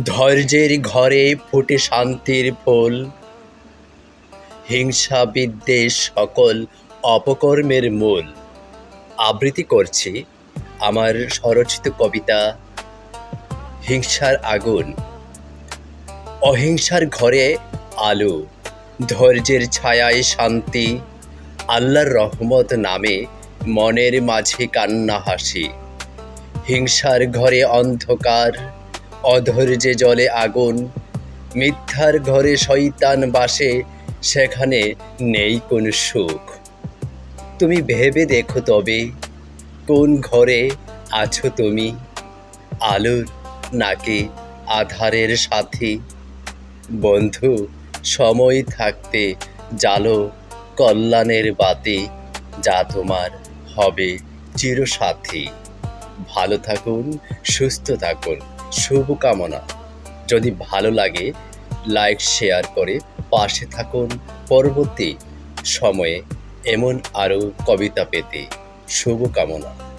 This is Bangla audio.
ধৈর্যের ঘরে ফুটে শান্তির ফুল। হিংসা বিদ্বেষ সকল অপকর্মের মূল। আবৃত্তি করছি আমার স্বরচিত কবিতা, হিংসার আগুন। অহিংসার ঘরে আলো, ধৈর্যের ছায়ায় শান্তি, আল্লাহর রহমত নামে মনের মাঝে কান্না হাসি। হিংসার ঘরে অন্ধকার অধৈর্যে জলে আগুন। মিথ্যার ঘরে শয়তান বাসে, সেখানে নেই কোন সুখ। তুমি ভেবে দেখো তবে, কোন ঘরে আছো তুমি? আলোর নাকি আধারের সাথী। বন্ধু, সময় থাকতে জালো কল্যাণের বাতি, যা তোমার হবে চিরসাথী। ভালো থাকুন, সুস্থ থাকুন। শুভকামনা। যদি ভালো লাগে লাইক শেয়ার করে পাশে থাকুন পরবর্তী সময়ে এমন আরও কবিতা পেতে। শুভকামনা।